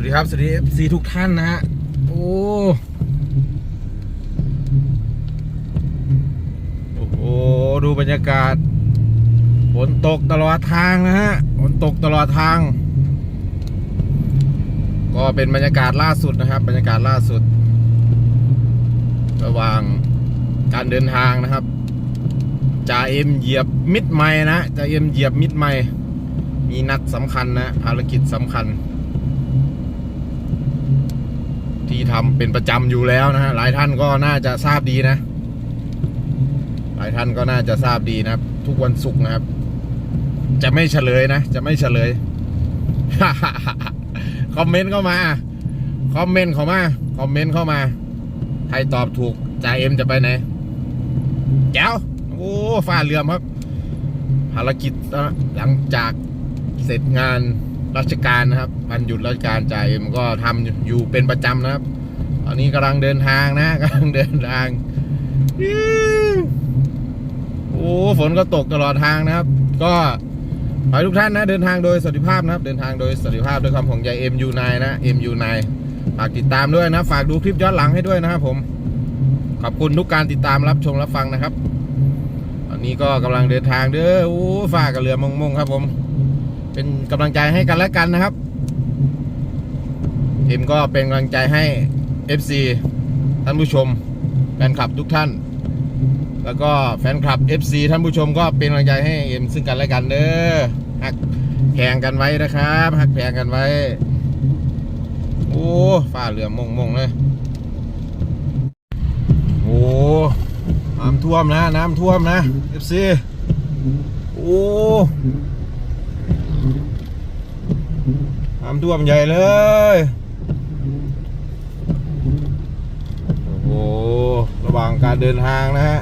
วัสดีครับ สวัสดี FC ทุกท่านนะฮะ โอ้โอ้โหดูบรรยากาศฝนตกตลอดทางนะฮะฝนตกตลอดทาง ก็เป็นบรรยากาศล่าสุดนะครับ บรรยากาศล่าสุด ระหว่างการเดินทางนะครับจ่าเอ็มเหยียบมิดไม้นะจ่าเอ็มเหยียบมิดไม้มีนัดสำคัญนะภารกิจสำคัญ ที่ทำเป็นประจำอยู่แล้วนะฮะหลายท่านก็น่าจะทราบดีนะ หลายท่านก็น่าจะทราบดีนะครับ ทุกวันศุกร์นะครับ จะไม่เฉลยนะ จะไม่เฉลยคอมเมนต์เข้ามาคอมเมนต์เข้ามาคอมเมนต์เข้ามาใครตอบถูกจ่าเอ็มจะไปไหนแก้วโอ้ฟ้าเรือมครับภารกิจนะหลังจากเสร็จงาน ราชการนะครับวันหยุดราชการจ่าเอ็มก็ทำอยู่อยู่เป็นประจำนะครับ ตอนนี้กำลังเดินทางนะกำลังเดินทางโอ้ฝนก็ตกตลอดทางนะครับ ก็ขอให้ทุกท่านนะเดินทางโดยสวัสดิภาพนะครับ เดินทางโดยสวัสดิภาพด้วยความห่วงใย MU9 นะ MU9 ฝากติดตามด้วยนะ ฝากดูคลิปย้อนหลังให้ด้วยนะครับผมขอบคุณทุกการติดตามรับชมรับฟังนะครับ ตอนนี้ก็กำลังเดินทางเด้อโอ้ฝ้ากับเรือมงมงครับผม เป็นกำลังใจให้กันและกันนะครับเอ็มก็เป็นกำลังใจให้ FC ท่านผู้ชม แฟนคลับทุกท่าน แล้วก็แฟนคลับ FC ท่านผู้ชมก็เป็นกำลังใจให้เอ็มซึ่งกันและกันเด้อหักแพงกันไว้นะครับหักแพงกันไว้ โอ้ฝ้าเรือมงมงเลยโอ้น้ำท่วมนะ น้ำท่วมนะ FC โอ้ น้ำท่วมใหญ่เลย โอ้โห ระหว่างการเดินทางนะฮะ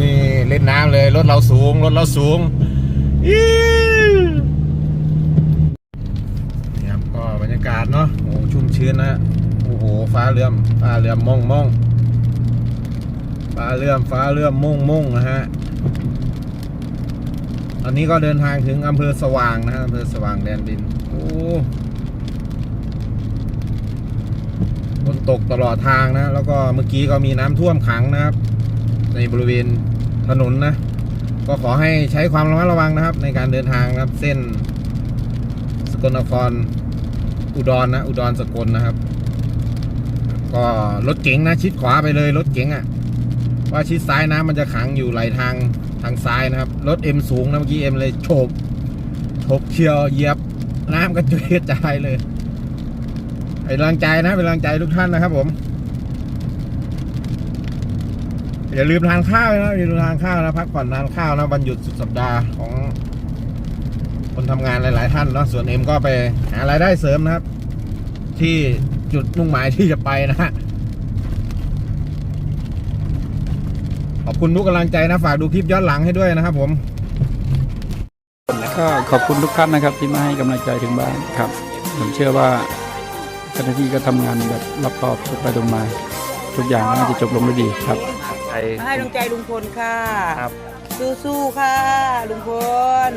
นี่เล่นน้ำเลย รถเราสูง รถเราสูงนี่ครับก็บรรยากาศเนาะโอ้โหชุ่มชื้นนะ โอ้โห ฟ้าเลื่อม ฟ้าเลื่อมมองมอง เลื่อมฟ้าเลื่อมมงมงนะฮะตอนนี้ก็เดินทางถึงอำเภอสว่างนะฮะอำเภอสว่างแดนดินโอ้ฝนตกตลอดทางนะ แล้วก็เมื่อกี้ก็มีน้ำท่วมขังนะครับ ในบริเวณถนนนะ ก็ขอให้ใช้ความระมัดระวังนะครับ ในการเดินทางนะครับ เส้น สกลนคร อุดรนะอุดรสกลนะครับ ก็รถเก๋งนะชิดขวาไปเลยรถเก๋งอะ่ะ ว่าชิดซ้ายน้ำมันจะขังอยู่ไหลทางทางซ้ายนะครับ รถเอ็มสูงนะเมื่อกี้เอ็มเลยโฉบโฉบเชียวเหยียบน้ำกระจุยกระจายเลยเป็นกำลังใจนะเป็นกำลังใจทุกท่านนะครับ ผม อย่าลืมทานข้าวนะอย่าลืมทานข้าวนะพักผ่อนทานข้าวนะวันหยุดสุดสัปดาห์ของ คนทำงานหลาย ๆ ท่านเนาะส่วนเอ็มก็ไปหารายได้เสริมนะครับ ที่จุดมุ่งหมายที่จะไปนะฮะ ขอบคุณทุกกำลังใจนะฝากดูคลิปย้อนหลังให้ด้วยนะครับผมก็ขอบคุณทุกท่านนะครับที่มาให้กำลังใจถึงบ้านครับ ผมเชื่อว่าเจ้าหน้าที่ก็ทำงานแบบรอบคอบตรงไปตรงมา ทุกอย่างน่าจะจบลงด้วยดีครับ ให้กำลังใจลุงพลค่ะ ครับ สู้ๆค่ะ ลุงพล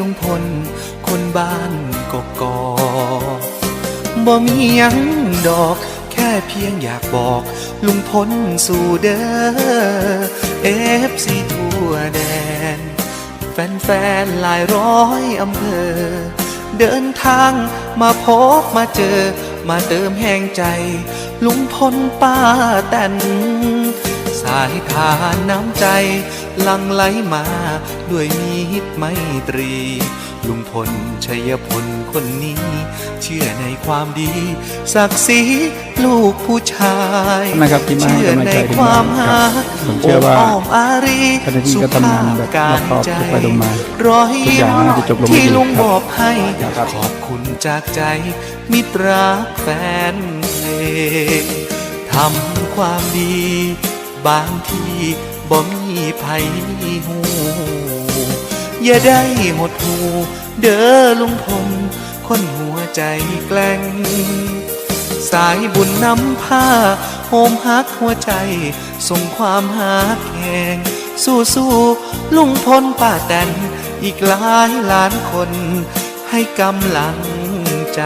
ลุงพล คนบ้านกกอกบ่มียังดอก แค่เพียงอยากบอก ลุงพลสู่เด้อเอฟซีทั่วแดน แฟนๆหลายร้อยอำเภอ เดินทางมาพบมาเจอ มาเติมแห่งใจ ลุงพลป้าแตนสายทานน้ำใจ ลังไหลมาด้วยมีฮิตไมตรี ลุงพลชัยพลคนนี้ เชื่อในความดี ศักดิ์ศรีลูกผู้ชายนะครับที่มาให้เชื่อกำลังในใจถึงความบ้านหาครับผมเชื่อว่าโอ้อมอารีเจ้าหน้าที่ก็ทำงานแบบรอบคอบตรงไปตรงมาร้อยทุกอย่างน่าจะจบลงด้วยดีที่ลุงครับมอบให้ครับขอบคุณจากใจ มิตรรักแฟนเพลงทำความดี บางที บ่มีภัยหูอย่าได้หดหูเด้อลุงพลคนหัวใจแกล้งสายบุญนำผ้าโฮมฮักหัวใจ ส่งความหาแข่งสู้สู้ลุงพลป้าแตนอีกหลายล้านคนให้กำลังใจ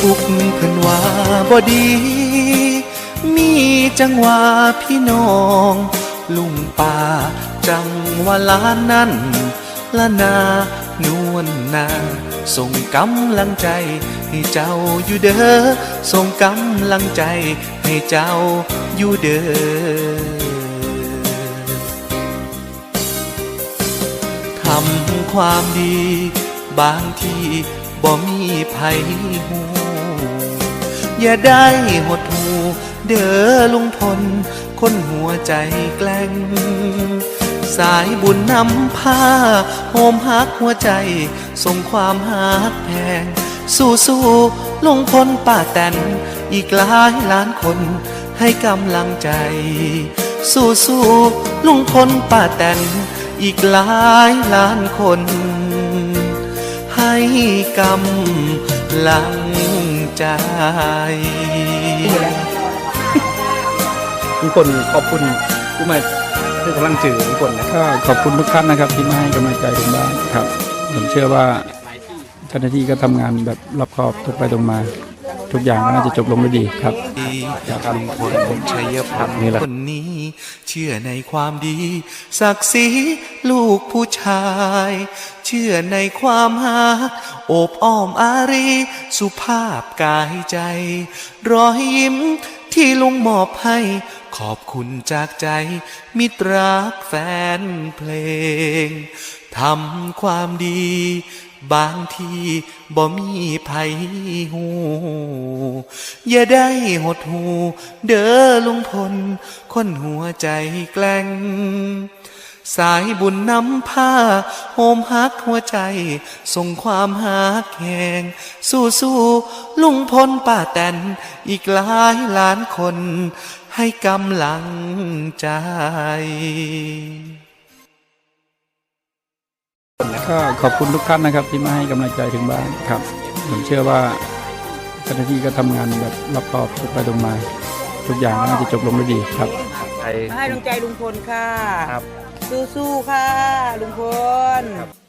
ทุกเพิ่นว่าบ่ดี มีจังหวะพี่น้อง ลุงป่าจังว่าล้านนั้นละนานวลนาส่งกำลังใจให้เจ้าอยู่เด้อส่งกำลังใจให้เจ้าอยู่เด้อทำความดี บางทีบ่มีภัยหู อย่าได้หดหูเด้อลุงพล คนหัวใจแกล้ง สายบุญนำผ้าโฮมฮักหัวใจ ส่งความฮักแพง สู้สู้ลุงพลป้าแตน อีกหลายล้านคนให้กำลังใจ สู้สู้ลุงพลป้าแตน อีกหลายล้านคน ให้กำลัง ใจ ทุกคนขอบคุณผู้มาให้กำลังจือทุกคนนะก็ขอบคุณทุกท่านนะครับที่มาให้กำลังใจผมบ้านครับ ผมเชื่อว่าเจ้าหน้าที่ก็ทำงานแบบรอบคอบตรงไปตรงมา ทุกอย่างก็น่าจะจบลงด้วยดีครับลุงพลชัยพลนี่แหละคนนี้ เชื่อในความดี ศักดิ์ศรีลูกผู้ชาย เชื่อในความหักโอบอ้อมอารี สุภาพกายใจ รอยยิ้มที่ลุงมอบให้ขอบคุณจากใจ มิตรรักแฟนเพลงทำความดี บางทีบ่มีภัยหูอย่าได้หดหู เด้อลุงพล คนหัวใจแกล้ง สายบุญนำผ้าโฮมฮักหัวใจ ส่งความฮักแหง สู้สู้ลุงพลป้าแตน อีกหลายล้านคน ให้กำลังใจ ก็ขอบคุณทุกท่านนะครับ ที่มาให้กำลังใจถึงบ้านครับ ผมเชื่อว่าเจ้าหน้าที่ก็ทำงานแบบรอบคอบตรงไปตรงมา ทุกอย่างก็น่าจะจบลงด้วยดีครับไทยให้กำลังใจลุงพลค่ะ ครับ สู้ๆค่ะ ลุงพลครับ